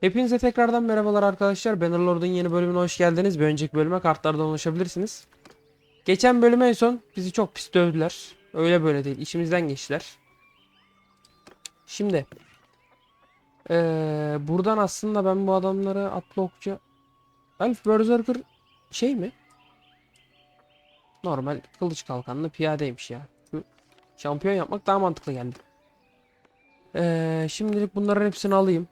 Hepinize tekrardan merhabalar arkadaşlar. Bannerlord'un yeni bölümüne hoş geldiniz. Bir önceki bölüme kartlardan ulaşabilirsiniz. Geçen bölüme en son bizi çok pis dövdüler. Öyle böyle değil. İçimizden geçtiler. Şimdi. Ee, buradan aslında ben bu adamları atlı okçu... Elf Berserker şey mi? Normal kılıç kalkanlı piyadeymiş ya. Şampiyon yapmak daha mantıklı geldi. Ee, şimdilik bunların hepsini alayım.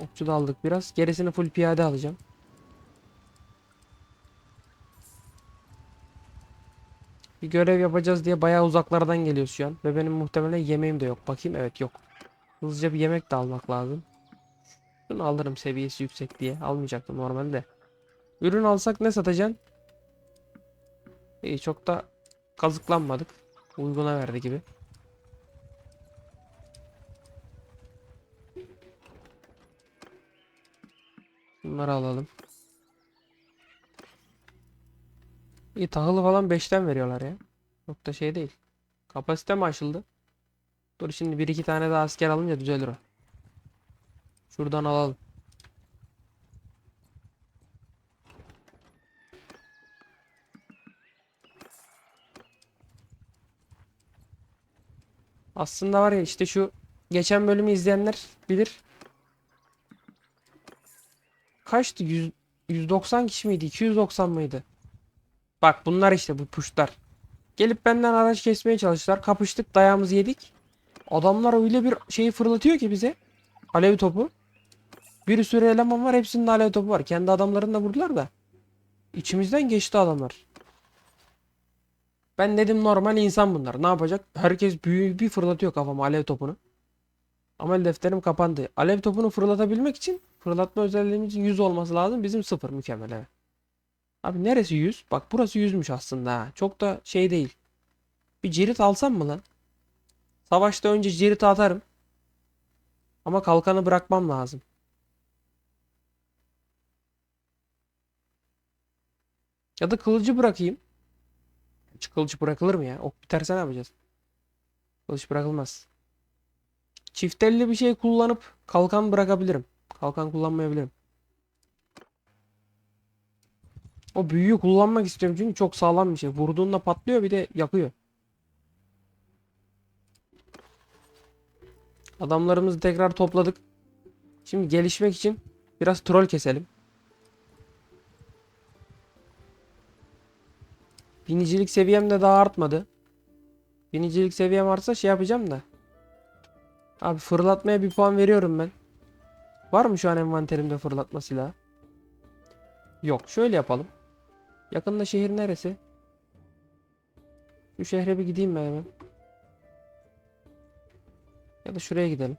Okçu da aldık biraz. Gerisini full piyade alacağım. Bir görev yapacağız diye bayağı uzaklardan geliyor şu an. Ve benim muhtemelen yemeğim de yok. Bakayım evet yok. Hızlıca bir yemek de almak lazım. Şunu alırım seviyesi yüksek diye. Almayacaktım normalde. Ürün alsak ne satacaksın? İyi çok da kazıklanmadık. Uyguna verdi gibi. Bunları alalım. İyi tahılı falan 5'ten veriyorlar ya. Çok da şey değil. Kapasite mi aşıldı? Dur şimdi bir iki tane daha asker alınca düzelir o. Şuradan alalım. Aslında var ya işte şu geçen bölümü izleyenler bilir. Kaçtı? 100, 190 kişi miydi? 290 mıydı? Bak bunlar işte bu puşlar. Gelip benden araç kesmeye çalıştılar. Kapıştık, dayağımızı yedik. Adamlar öyle bir şeyi fırlatıyor ki bize. Alev topu. Bir sürü eleman var. Hepsinde alev topu var. Kendi adamlarını da vurdular da. İçimizden geçti adamlar. Ben dedim normal insan bunlar. Ne yapacak? Herkes büyük bir fırlatıyor kafama alev topunu. Amel defterim kapandı. Alev topunu fırlatabilmek için fırlatma özelliğimizin 100 olması lazım. Bizim 0 mükemmel evet. Abi neresi 100? Bak burası 100'müş aslında ha. Çok da şey değil. Bir cirit alsam mı lan? Savaşta önce cirit atarım. Ama kalkanı bırakmam lazım. Ya da kılıcı bırakayım. Kılıç bırakılır mı ya? Ok biterse ne yapacağız? Kılıç bırakılmaz. Çift elli bir şey kullanıp kalkan bırakabilirim. Kalkan kullanmayabilirim. O büyüyü kullanmak istiyorum çünkü çok sağlam bir şey. Vurduğunda patlıyor bir de yakıyor. Adamlarımızı tekrar topladık. Şimdi gelişmek için biraz troll keselim. Binicilik seviyem de daha artmadı. Binicilik seviyem artsa şey yapacağım da. Abi fırlatmaya bir puan veriyorum ben. Var mı şu an envanterimde fırlatma silahı? Yok. Şöyle yapalım. Yakında şehir neresi? Şu şehre bir gideyim ben hemen. Ya da şuraya gidelim.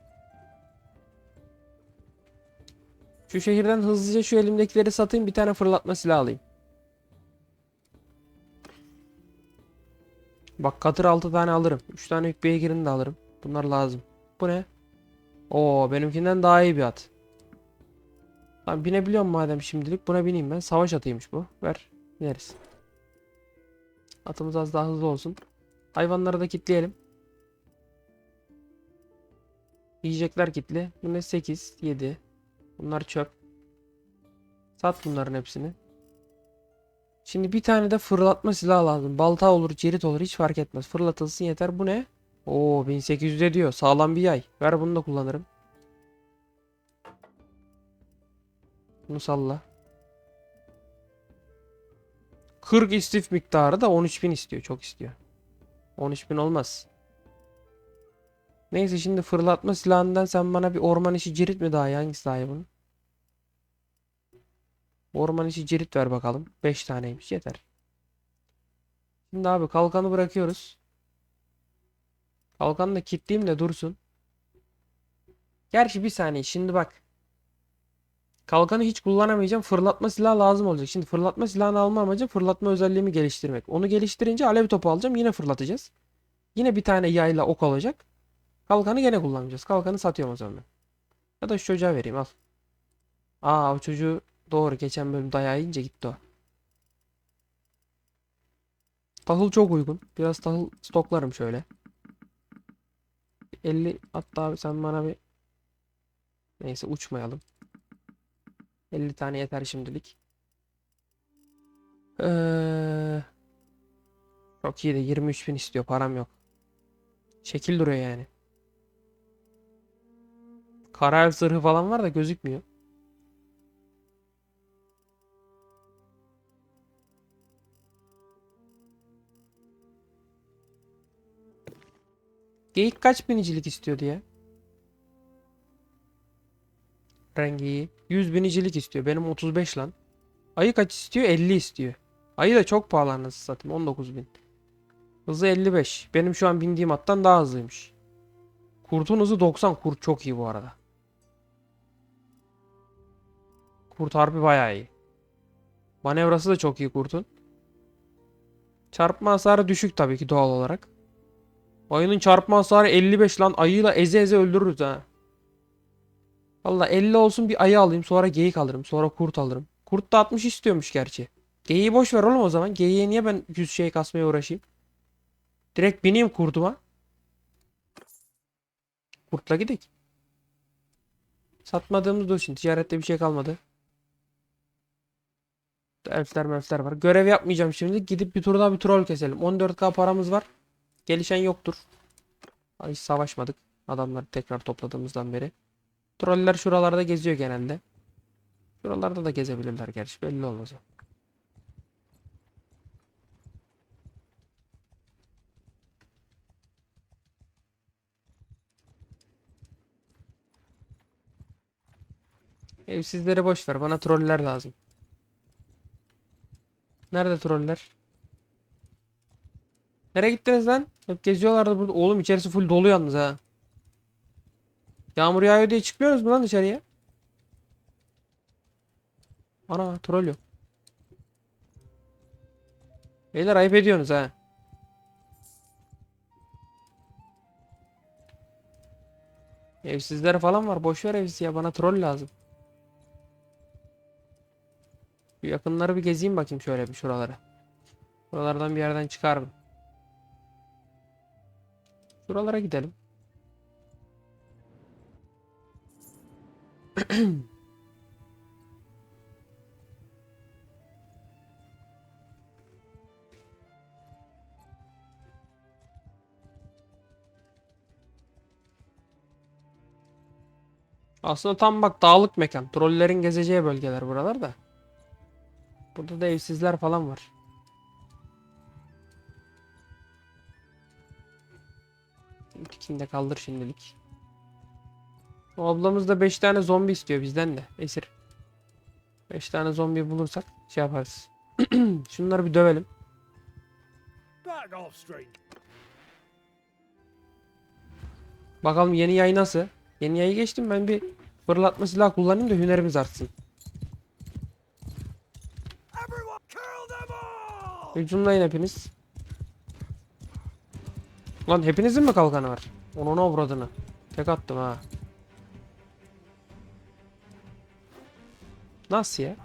Şu şehirden hızlıca şu elimdekileri satayım. Bir tane fırlatma silahı alayım. Bak katır 6 tane alırım. 3 tane yük beygirini de alırım. Bunlar lazım. Bu ne? Oo benimkinden daha iyi bir at. Tamam binebiliyorum madem şimdilik. Buna bineyim ben. Savaş atıymış bu. Ver. Bineriz. Atımız az daha hızlı olsun. Hayvanları da kitleyelim. Yiyecekler kitli. Bu ne? 8, 7. Bunlar çöp. Sat bunların hepsini. Şimdi bir tane de fırlatma silahı lazım. Balta olur, cirit olur hiç fark etmez. Fırlatılsın yeter. Bu ne? Oo 1800 diyor. Sağlam bir yay. Ver bunu da kullanırım. Bunu salla. 40 istif miktarı da 13.000 istiyor. Çok istiyor. 13.000 olmaz. Neyse şimdi fırlatma silahından sen bana bir orman işi cirit mi daha iyi? Hangisi daha bunun? Orman işi cirit ver bakalım. 5 taneymiş yeter. Şimdi abi kalkanı bırakıyoruz. Kalkanı da kilitleyeyim de dursun. Gerçi bir saniye şimdi bak. Kalkanı hiç kullanamayacağım. Fırlatma silahı lazım olacak. Şimdi fırlatma silahını alma amacım fırlatma özelliğimi geliştirmek. Onu geliştirince alev topu alacağım. Yine fırlatacağız. Yine bir tane yayla ok olacak. Kalkanı gene kullanmayacağız. Kalkanı satıyorum o zaman ben. Ya da şu çocuğa vereyim al. Aa o çocuğu doğru geçen bölüm dayağı yiyince gitti o. Tahıl çok uygun. Biraz tahıl stoklarım şöyle. 50 hatta abi sen bana bir Neyse uçmayalım. 50 tane yeter şimdilik. Ee, çok iyi de 23 bin istiyor. Param yok. Şekil duruyor yani. Kara zırhı falan var da gözükmüyor. Geyik kaç binicilik istiyordu ya? Rengi iyi. 100 binicilik istiyor. Benim 35 lan. Ayı kaç istiyor? 50 istiyor. Ayı da çok pahalı anasını satayım. 19 bin. Hızı 55. Benim şu an bindiğim attan daha hızlıymış. Kurtun hızı 90. Kurt çok iyi bu arada. Kurt harbi bayağı iyi. Manevrası da çok iyi kurtun. Çarpma hasarı düşük tabii ki doğal olarak. Ayının çarpma hasarı 55 lan. Ayıyla eze eze öldürürüz ha. Valla 50 olsun bir ayı alayım. Sonra geyik alırım. Sonra kurt alırım. Kurt da 60 istiyormuş gerçi. Geyiği boş ver oğlum o zaman. Geyiğe niye ben 100 şey kasmaya uğraşayım? Direkt bineyim kurtuma. Kurtla gidelim. Satmadığımız dursun. Ticarette bir şey kalmadı. Elfler melfler var. Görev yapmayacağım şimdi. Gidip bir tur daha bir troll keselim. 14k paramız var. Gelişen yoktur. Hiç savaşmadık. Adamları tekrar topladığımızdan beri. Troller şuralarda geziyor genelde. Şuralarda da gezebilirler gerçi belli olmaz. Evsizleri boş ver. Bana troller lazım. Nerede troller? Nereye gittiniz lan? Hep geziyorlardı burada. Oğlum içerisi full dolu yalnız ha. Yağmur yağıyor diye çıkmıyoruz mu lan dışarıya? Ana troll yok. Beyler ayıp ediyorsunuz ha. Evsizler falan var. Boş ver evsiz ya. Bana troll lazım. Bir yakınları bir gezeyim bakayım şöyle bir şuralara. Buralardan bir yerden çıkar mı? Şuralara gidelim. Aslında tam bak dağlık mekan. Trollerin gezeceği bölgeler buralar da. Burada da evsizler falan var. İkini de kaldır şimdilik. O ablamız da 5 tane zombi istiyor bizden de. Esir. 5 tane zombi bulursak şey yaparız. Şunları bir dövelim. Bakalım yeni yay nasıl? Yeni yayı geçtim ben bir fırlatma silah kullanayım da hünerimiz artsın. Hücumlayın hepiniz. Lan hepinizin mi kalkanı var? Onun avradını. Tek attım ha. Nasıl ya?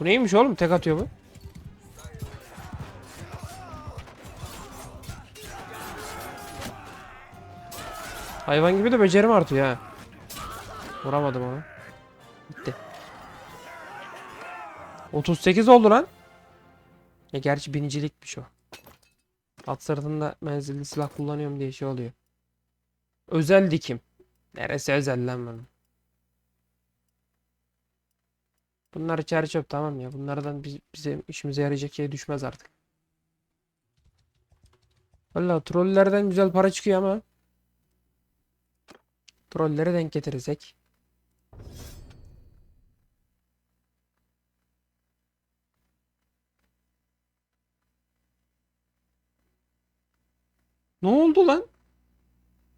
Bu neymiş oğlum? Tek atıyor bu. Hayvan gibi de becerim artıyor ha. Vuramadım onu. Gitti. 38 oldu lan. Ya gerçi binicilikmiş o. At sırtında menzilli silah kullanıyorum diye şey oluyor. Özel dikim. Neresi özel lan bunun? Bunlar içeri çöp tamam ya. Bunlardan biz, bize işimize yarayacak şey düşmez artık. Valla trollerden güzel para çıkıyor ama. Trolleri denk getirirsek. Ne oldu lan?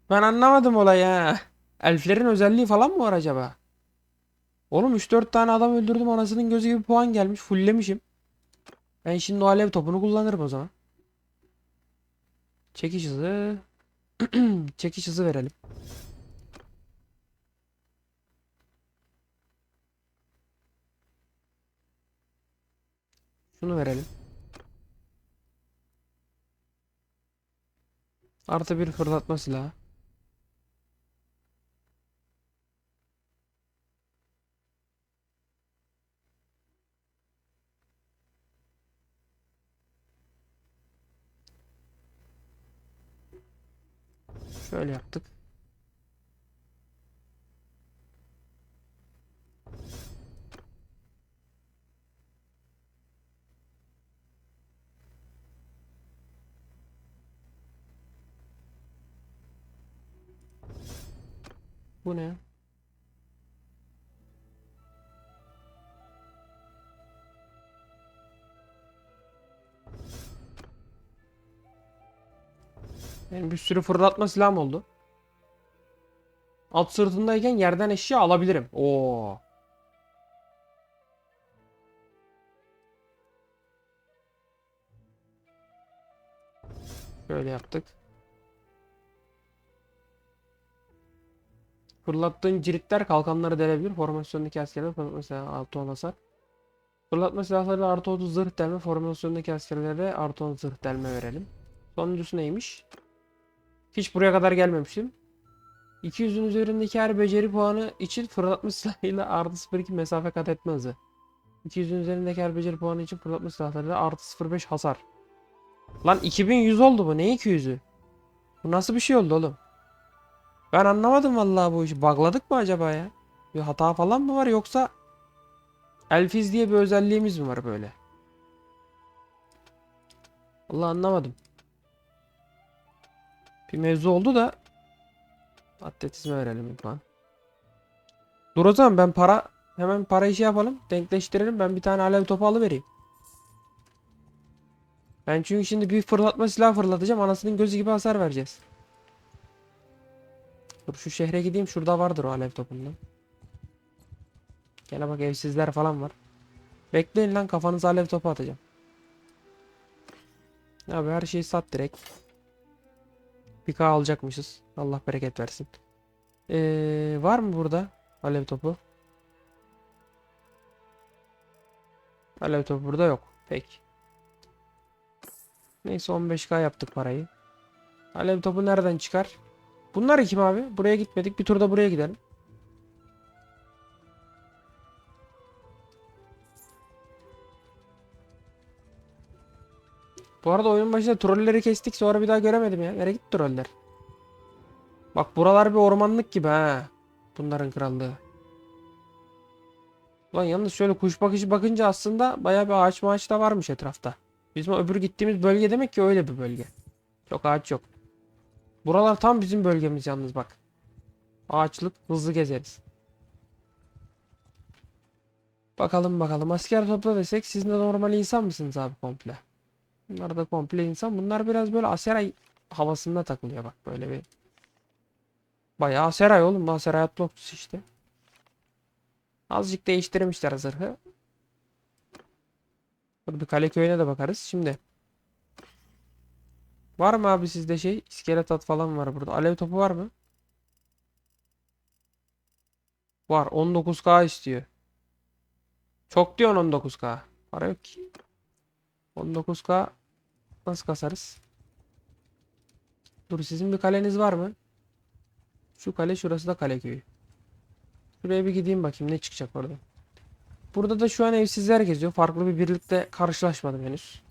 Ben anlamadım olayı ha. Elflerin özelliği falan mı var acaba? Oğlum 3-4 tane adam öldürdüm anasının gözü gibi puan gelmiş. Fulllemişim. Ben şimdi o alev topunu kullanırım o zaman. Çekiş hızı. Çekiş hızı verelim. Şunu verelim. Artı bir fırlatma silahı. Şöyle yaptık. Bu ne? Benim bir sürü fırlatma silahım oldu. At sırtındayken yerden eşya alabilirim. Oo. Böyle yaptık. Fırlattığın ciritler kalkanları delebilir. Formasyondaki askerler mesela artı 10 hasar. Fırlatma silahlarıyla artı 30 zırh delme. Formasyondaki askerlere artı 10 zırh delme verelim. Sonuncusu neymiş? Hiç buraya kadar gelmemiştim. 200'ün üzerindeki her beceri puanı için fırlatma silahıyla artı 02 mesafe kat etme hızı. 200'ün üzerindeki her beceri puanı için fırlatma silahlarıyla artı 05 hasar. Lan 2100 oldu bu. Ne 200'ü? Bu nasıl bir şey oldu oğlum? Ben anlamadım vallahi bu işi. Bugladık mı acaba ya? Bir hata falan mı var yoksa Elfiz diye bir özelliğimiz mi var böyle? Allah anlamadım. Bir mevzu oldu da atletizme verelim lütfen. Dur o zaman ben para hemen parayı şey yapalım. Denkleştirelim. Ben bir tane alev topu alıvereyim. Ben çünkü şimdi bir fırlatma silah fırlatacağım. Anasının gözü gibi hasar vereceğiz. Dur şu şehre gideyim. Şurada vardır o alev topundan. Gene bak evsizler falan var. Bekleyin lan kafanıza alev topu atacağım. Abi her şeyi sat direkt. Bir K alacakmışız. Allah bereket versin. Ee, var mı burada alev topu? Alev topu burada yok. Peki. Neyse 15k yaptık parayı. Alev topu nereden çıkar? Bunlar kim abi? Buraya gitmedik. Bir turda buraya gidelim. Bu arada oyun başında trolleri kestik sonra bir daha göremedim ya. Nereye gitti troller? Bak buralar bir ormanlık gibi ha. Bunların krallığı. Ulan yalnız şöyle kuş bakışı bakınca aslında baya bir ağaç maaç da varmış etrafta. Bizim öbür gittiğimiz bölge demek ki öyle bir bölge. Çok ağaç yok. Buralar tam bizim bölgemiz yalnız bak. Ağaçlık hızlı gezeriz. Bakalım bakalım asker topla desek siz de normal insan mısınız abi komple? Bunlar da komple insan. Bunlar biraz böyle Aseray havasında takılıyor bak böyle bir. Bayağı Aseray oğlum. Aseray Atloktus işte. Azıcık değiştirmişler zırhı. Dur bir kale köyüne de bakarız. Şimdi. Var mı abi sizde şey? İskelet at falan var burada. Alev topu var mı? Var. 19k istiyor. Çok diyorsun 19k. Para yok ki. 19k nasıl kasarız? Dur sizin bir kaleniz var mı? Şu kale şurası da kale köyü. Şuraya bir gideyim bakayım ne çıkacak orada. Burada da şu an evsizler geziyor. Farklı bir birlikte karşılaşmadım henüz.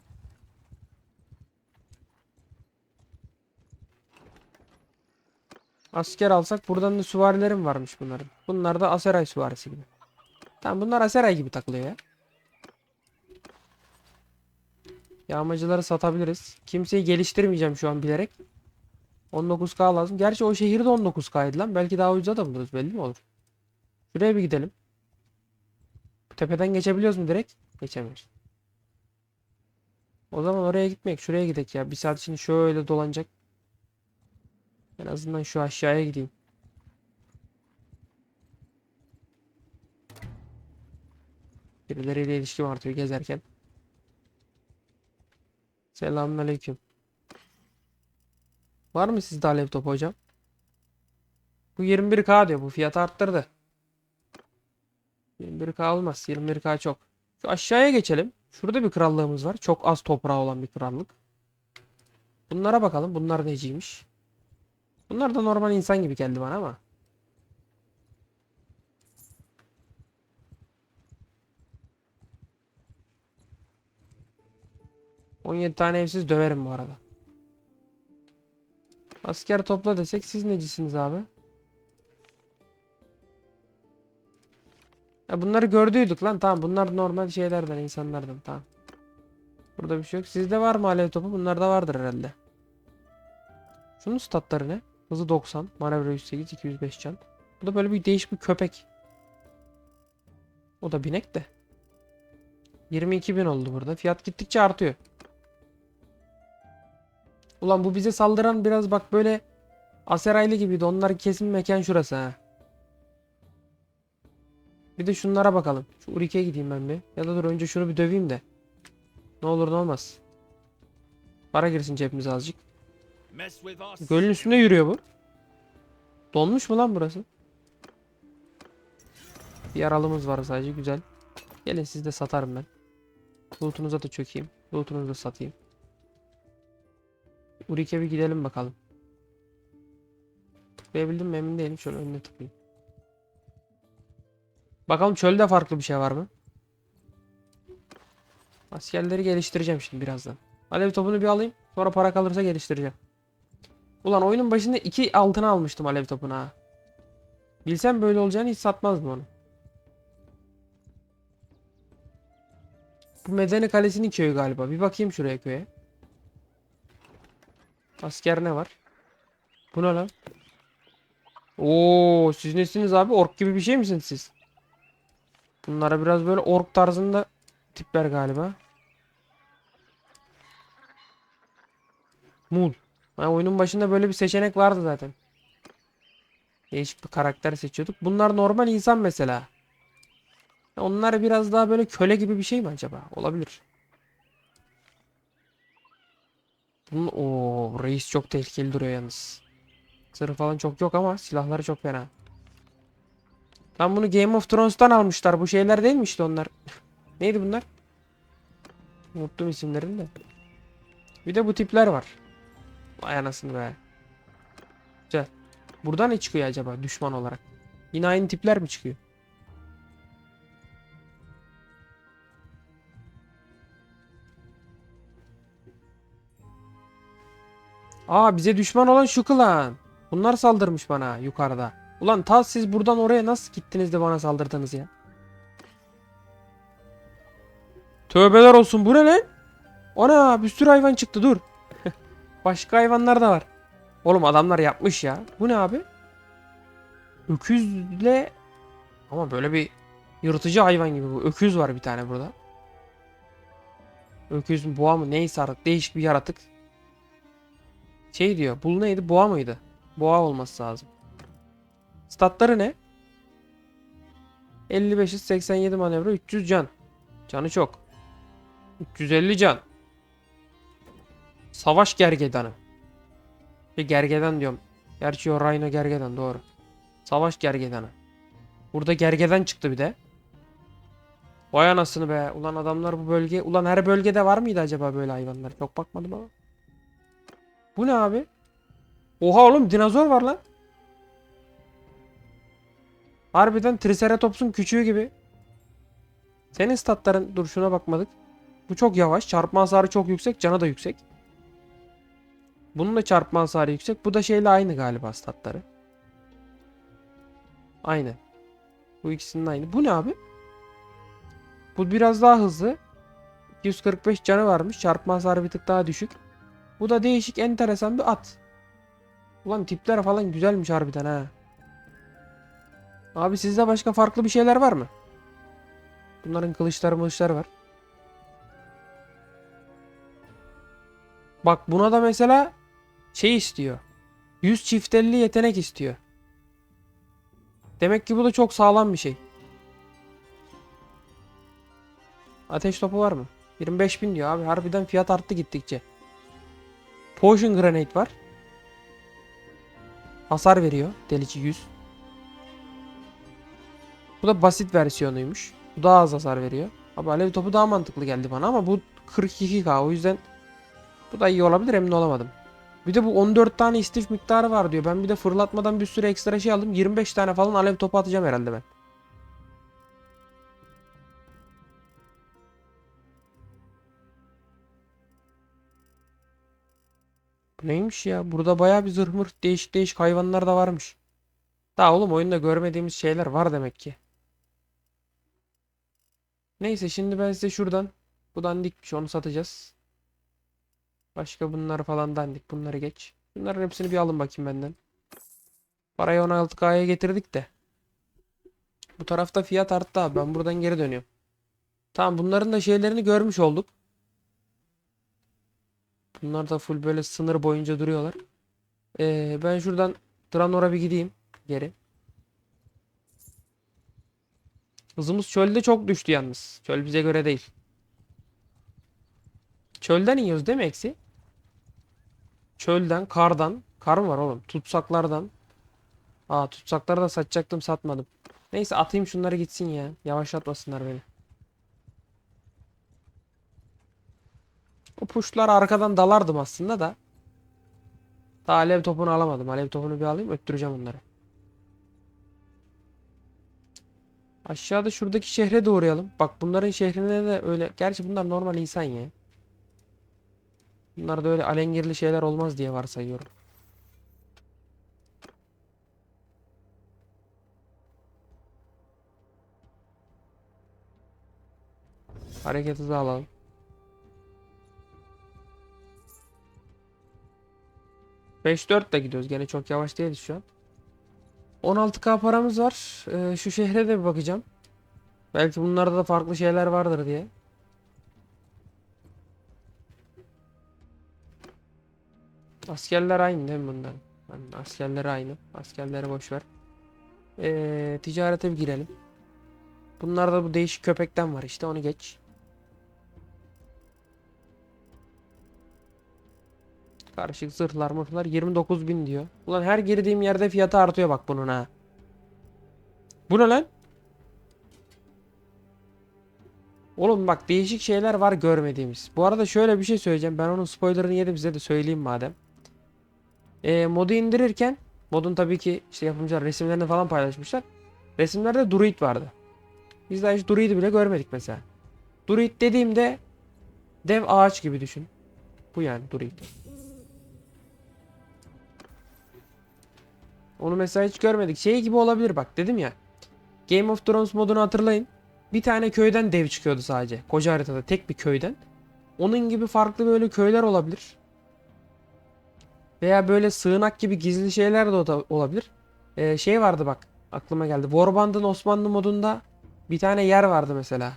Asker alsak buradan da süvarilerim varmış bunların. Bunlar da Aseray süvarisi gibi. Tamam bunlar Aseray gibi takılıyor ya. Yağmacıları satabiliriz. Kimseyi geliştirmeyeceğim şu an bilerek. 19k lazım. Gerçi o şehirde 19k'ydı lan. Belki daha ucuza da buluruz belli mi olur? Şuraya bir gidelim. Bu tepeden geçebiliyoruz mu direkt? Geçemiyoruz. O zaman oraya gitmek. Şuraya gidelim ya. Bir saat şimdi şöyle dolanacak. En azından şu aşağıya gideyim. Birileriyle ilişkim artıyor gezerken. Selamünaleyküm. Var mı sizde alev topu hocam? Bu 21k diyor. Bu fiyatı arttırdı. 21k olmaz. 21k çok. Şu aşağıya geçelim. Şurada bir krallığımız var. Çok az toprağı olan bir krallık. Bunlara bakalım. Bunlar neciymiş? Bunlar da normal insan gibi geldi bana ama. On yedi tane evsiz döverim bu arada. Asker topla desek siz necisiniz abi? Ya bunları gördüydük lan tamam bunlar normal şeylerden insanlardan tamam. Burada bir şey yok. Sizde var mı alev topu? Bunlarda vardır herhalde. Şunun statları ne? Hızı 90, manevra 108, 205 can. Bu da böyle bir değişik bir köpek. O da binek de. 22.000 oldu burada. Fiyat gittikçe artıyor. Ulan bu bize saldıran biraz bak böyle Aseraylı gibiydi. Onların kesin mekan şurası ha. Bir de şunlara bakalım. Şu Urik'e gideyim ben bir. Ya da dur önce şunu bir döveyim de. Ne olur ne olmaz. Para girsin cebimize azıcık. Gölün üstünde yürüyor bu. Donmuş mu lan burası? Bir yaralımız var sadece güzel. Gelin siz de satarım ben. Loot'unuza da çökeyim. Loot'unuzu da satayım. Urik'e bir gidelim bakalım. Tıklayabildim mi emin değilim. Şöyle önüne tıklayayım. Bakalım çölde farklı bir şey var mı? Askerleri geliştireceğim şimdi birazdan. Alev topunu bir alayım. Sonra para kalırsa geliştireceğim. Ulan oyunun başında iki altına almıştım alev topunu ha. Bilsem böyle olacağını hiç satmazdım onu. Bu Medeni Kalesi'nin köyü galiba. Bir bakayım şuraya köye. Asker ne var? Bu ne lan? Oo, siz nesiniz abi? Ork gibi bir şey misiniz siz? Bunlara biraz böyle ork tarzında tipler galiba. Mul. Ha, oyunun başında böyle bir seçenek vardı zaten. Değişik bir karakter seçiyorduk. Bunlar normal insan mesela. Onlar biraz daha böyle köle gibi bir şey mi acaba? Olabilir. Bunun, o reis çok tehlikeli duruyor yalnız. Zırhı falan çok yok ama silahları çok fena. Lan bunu Game of Thrones'tan almışlar. Bu şeyler değil mi işte onlar? Neydi bunlar? Unuttum isimlerini de. Bir de bu tipler var. Vay anasını be. Güzel. Buradan ne çıkıyor acaba düşman olarak? Yine aynı tipler mi çıkıyor? Aa bize düşman olan şu klan. Bunlar saldırmış bana yukarıda. Ulan ta siz buradan oraya nasıl gittiniz de bana saldırdınız ya? Tövbeler olsun bu ne lan? Ana bir sürü hayvan çıktı dur. Başka hayvanlar da var. Oğlum adamlar yapmış ya. Bu ne abi? Öküzle ama böyle bir yırtıcı hayvan gibi bu. Öküz var bir tane burada. Öküz boğa mı neyse artık değişik bir yaratık. Şey diyor. Bul neydi? Boğa mıydı? Boğa olması lazım. Statları ne? 55 87 manevra 300 can. Canı çok. 350 can. Savaş gergedanı. Bir gergedan diyorum. Gerçi o Rhino gergedan doğru. Savaş gergedanı. Burada gergedan çıktı bir de. Vay anasını be. Ulan adamlar bu bölge... Ulan her bölgede var mıydı acaba böyle hayvanlar? Çok bakmadım ama. Bu ne abi? Oha oğlum dinozor var lan. Harbiden Triceratops'un küçüğü gibi. Senin statların dur şuna bakmadık. Bu çok yavaş. Çarpma hasarı çok yüksek. Canı da yüksek. Bunun da çarpma hasarı yüksek. Bu da şeyle aynı galiba statları. Aynı. Bu ikisinin aynı. Bu ne abi? Bu biraz daha hızlı. 245 canı varmış. Çarpma hasarı bir tık daha düşük. Bu da değişik enteresan bir at. Ulan tipler falan güzelmiş harbiden ha. Abi sizde başka farklı bir şeyler var mı? Bunların kılıçları mılıçları var. Bak buna da mesela şey istiyor. 100 çiftelli yetenek istiyor. Demek ki bu da çok sağlam bir şey. Ateş topu var mı? 25.000 diyor abi. Harbiden fiyat arttı gittikçe. Potion Grenade var. Hasar veriyor. Delici 100. Bu da basit versiyonuymuş. Bu daha az hasar veriyor. Abi alev topu daha mantıklı geldi bana ama bu 42k o yüzden bu da iyi olabilir emin olamadım. Bir de bu 14 tane istif miktarı var diyor. Ben bir de fırlatmadan bir sürü ekstra şey aldım. 25 tane falan alev topu atacağım herhalde ben. Bu neymiş ya? Burada bayağı bir zırh değişik değişik hayvanlar da varmış. Daha oğlum oyunda görmediğimiz şeyler var demek ki. Neyse şimdi ben size şuradan bu dandikmiş onu satacağız. Başka bunlar falan dandik. Bunları geç. Bunların hepsini bir alın bakayım benden. Parayı 16K'ya getirdik de. Bu tarafta fiyat arttı abi. Ben buradan geri dönüyorum. Tamam bunların da şeylerini görmüş olduk. Bunlar da full böyle sınır boyunca duruyorlar. Ee, ben şuradan Dranor'a bir gideyim. Geri. Hızımız çölde çok düştü yalnız. Çöl bize göre değil. Çölden iniyoruz değil mi eksi? Çölden, kardan. Kar mı var oğlum? Tutsaklardan. Aa tutsakları da satacaktım satmadım. Neyse atayım şunları gitsin ya. Yavaşlatmasınlar beni. O puşlara arkadan dalardım aslında da. Daha alev topunu alamadım. Alev topunu bir alayım öttüreceğim onları. Aşağıda şuradaki şehre de. Bak bunların şehrine de öyle. Gerçi bunlar normal insan ya. Bunlarda öyle alengirli şeyler olmaz diye varsayıyorum. Hareket hızı alalım. Beş dört de gidiyoruz. Gene çok yavaş değiliz şu an. 16k paramız var. Ee, şu şehre de bir bakacağım. Belki bunlarda da farklı şeyler vardır diye. Askerler aynı değil mi bundan? Yani askerler aynı. Askerleri boş ver. Ee, ticarete bir girelim. Bunlarda bu değişik köpekten var işte onu geç. Karışık zırhlar mırhlar 29.000 diyor. Ulan her girdiğim yerde fiyatı artıyor bak bunun ha. Bu ne lan? Oğlum bak değişik şeyler var görmediğimiz. Bu arada şöyle bir şey söyleyeceğim. Ben onun spoilerını yedim size de söyleyeyim madem. Ee, modu indirirken modun tabii ki işte yapımcılar resimlerini falan paylaşmışlar. Resimlerde druid vardı. Biz daha hiç druid'i bile görmedik mesela. Druid dediğimde dev ağaç gibi düşün. Bu yani druid. Onu mesela hiç görmedik. Şey gibi olabilir bak dedim ya. Game of Thrones modunu hatırlayın. Bir tane köyden dev çıkıyordu sadece. Koca haritada tek bir köyden. Onun gibi farklı böyle köyler olabilir. Veya böyle sığınak gibi gizli şeyler de ola- olabilir. Ee, şey vardı bak aklıma geldi. Warband'ın Osmanlı modunda bir tane yer vardı mesela.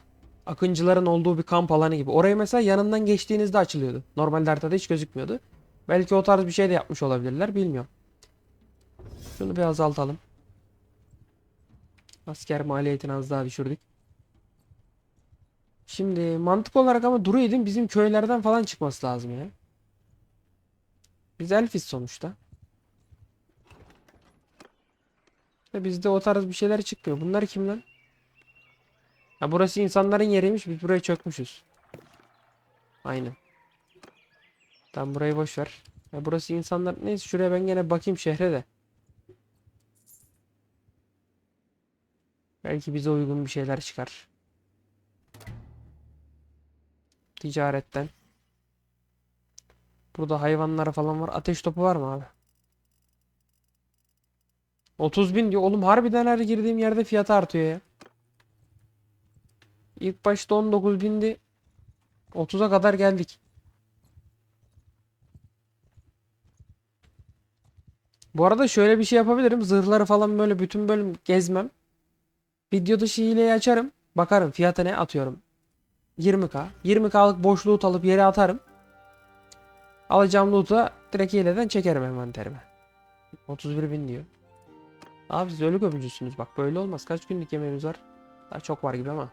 Akıncıların olduğu bir kamp alanı gibi. Orayı mesela yanından geçtiğinizde açılıyordu. Normalde haritada hiç gözükmüyordu. Belki o tarz bir şey de yapmış olabilirler bilmiyorum. Şunu bir azaltalım. Asker maliyetini az daha düşürdük. Şimdi mantık olarak ama Druid'in bizim köylerden falan çıkması lazım ya. Biz elfiz sonuçta. Ve bizde o tarz bir şeyler çıkmıyor. Bunlar kim lan? Ha burası insanların yeriymiş. Biz buraya çökmüşüz. Aynen. Tamam burayı boş ver. Ya burası insanlar. Neyse şuraya ben gene bakayım şehre de. Belki bize uygun bir şeyler çıkar. Ticaretten. Burada hayvanlar falan var. Ateş topu var mı abi? 30 bin diyor. Oğlum harbiden her girdiğim yerde fiyatı artıyor ya. İlk başta 19 bindi. 30'a kadar geldik. Bu arada şöyle bir şey yapabilirim. Zırhları falan böyle bütün bölüm gezmem. Video dışı hileyi açarım. Bakarım fiyata ne atıyorum. 20k. 20k'lık boş loot alıp yere atarım. Alacağım loot'a direkt hileden çekerim envanterime. 31 bin diyor. Abi siz ölü gömücüsünüz bak böyle olmaz. Kaç günlük yemeğimiz var? Daha çok var gibi ama.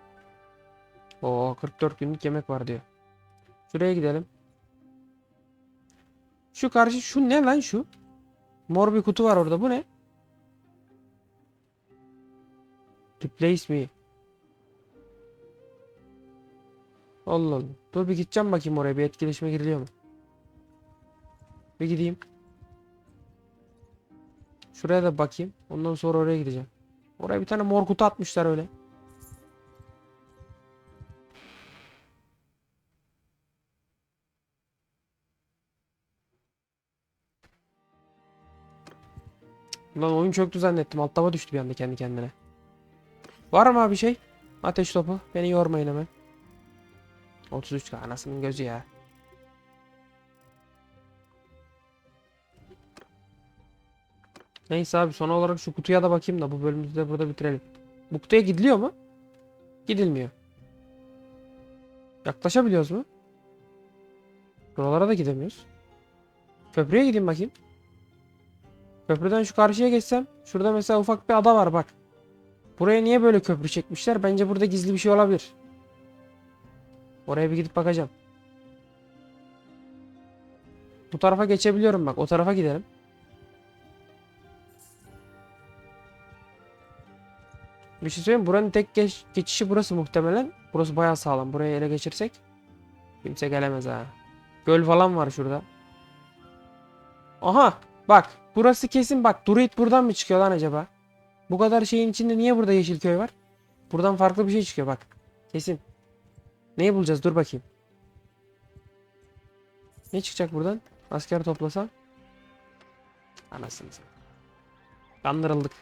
Oo 44 günlük yemek var diyor. Şuraya gidelim. Şu karşı şu ne lan şu? Mor bir kutu var orada. Bu ne? Replace me. Allah Allah. Dur bir gideceğim bakayım oraya. Bir etkileşime giriliyor mu? Bir gideyim. Şuraya da bakayım. Ondan sonra oraya gideceğim. Oraya bir tane mor kutu atmışlar öyle. Lan oyun çöktü zannettim. Alt taba düştü bir anda kendi kendine. Var mı abi şey? Ateş topu. Beni yormayın hemen. 33 anasının gözü ya. Neyse abi son olarak şu kutuya da bakayım da bu bölümümüzü de burada bitirelim. Bu kutuya gidiliyor mu? Gidilmiyor. Yaklaşabiliyoruz mu? Buralara da gidemiyoruz. Köprüye gideyim bakayım. Köprüden şu karşıya geçsem. Şurada mesela ufak bir ada var bak. Buraya niye böyle köprü çekmişler? Bence burada gizli bir şey olabilir. Oraya bir gidip bakacağım. Bu tarafa geçebiliyorum bak. O tarafa gidelim. Bir şey söyleyeyim? Buranın tek geç- geçişi burası muhtemelen. Burası bayağı sağlam. Burayı ele geçirsek kimse gelemez ha. Göl falan var şurada. Aha bak burası kesin bak Druid buradan mı çıkıyor lan acaba? Bu kadar şeyin içinde niye burada Yeşilköy var? Buradan farklı bir şey çıkıyor bak. Kesin. Neyi bulacağız dur bakayım. Ne çıkacak buradan? Asker toplasam. Anasını. Kandırıldık.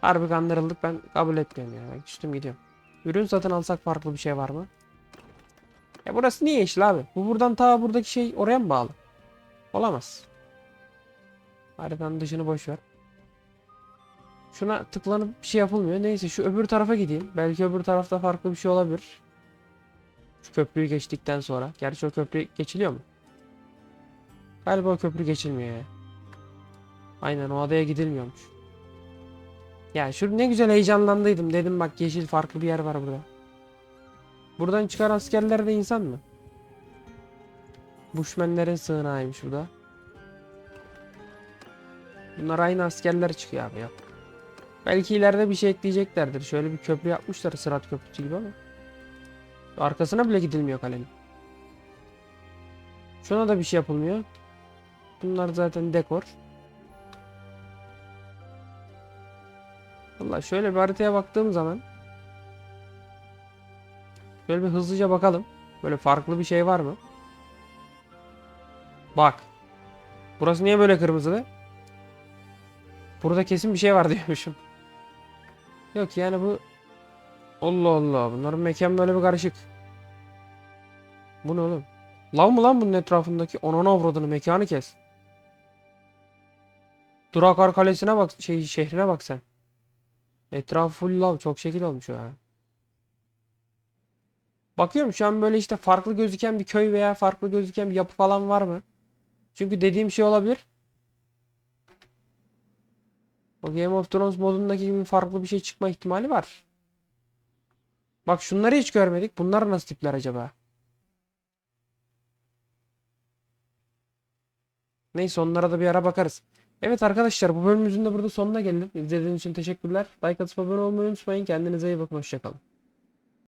Harbi kandırıldık ben kabul etmiyorum ya. Ben küstüm gidiyorum. Ürün satın alsak farklı bir şey var mı? Ya burası niye yeşil abi? Bu buradan ta buradaki şey oraya mı bağlı? Olamaz. Haritanın dışını boş ver. Şuna tıklanıp bir şey yapılmıyor. Neyse şu öbür tarafa gideyim. Belki öbür tarafta farklı bir şey olabilir. Şu köprüyü geçtikten sonra. Gerçi o köprü geçiliyor mu? Galiba o köprü geçilmiyor ya. Aynen o adaya gidilmiyormuş. Ya şu ne güzel heyecanlandıydım. Dedim bak yeşil farklı bir yer var burada. Buradan çıkan askerler de insan mı? Bushmenlerin sığınağıymış bu da. Bunlar aynı askerler çıkıyor abi yok. Belki ileride bir şey ekleyeceklerdir. Şöyle bir köprü yapmışlar Sırat Köprüsü gibi ama. Arkasına bile gidilmiyor kalenin. Şuna da bir şey yapılmıyor. Bunlar zaten dekor. Valla şöyle bir haritaya baktığım zaman Şöyle bir hızlıca bakalım. Böyle farklı bir şey var mı? Bak. Burası niye böyle kırmızılı? Burada kesin bir şey var diyormuşum. Yok yani bu Allah Allah bunların mekan böyle bir karışık. Bu ne oğlum? Lav mı lan bunun etrafındaki? Onun avradını mekanı kes. Drakar Kalesi'ne bak şey şehrine bak sen. Etrafı full lav çok şekil olmuş o ya. Bakıyorum şu an böyle işte farklı gözüken bir köy veya farklı gözüken bir yapı falan var mı? Çünkü dediğim şey olabilir. O Game of Thrones modundaki gibi farklı bir şey çıkma ihtimali var. Bak şunları hiç görmedik. Bunlar nasıl tipler acaba? Neyse onlara da bir ara bakarız. Evet arkadaşlar bu bölümümüzün de burada sonuna geldim. İzlediğiniz için teşekkürler. Like atıp abone olmayı unutmayın. Kendinize iyi bakın. Hoşçakalın.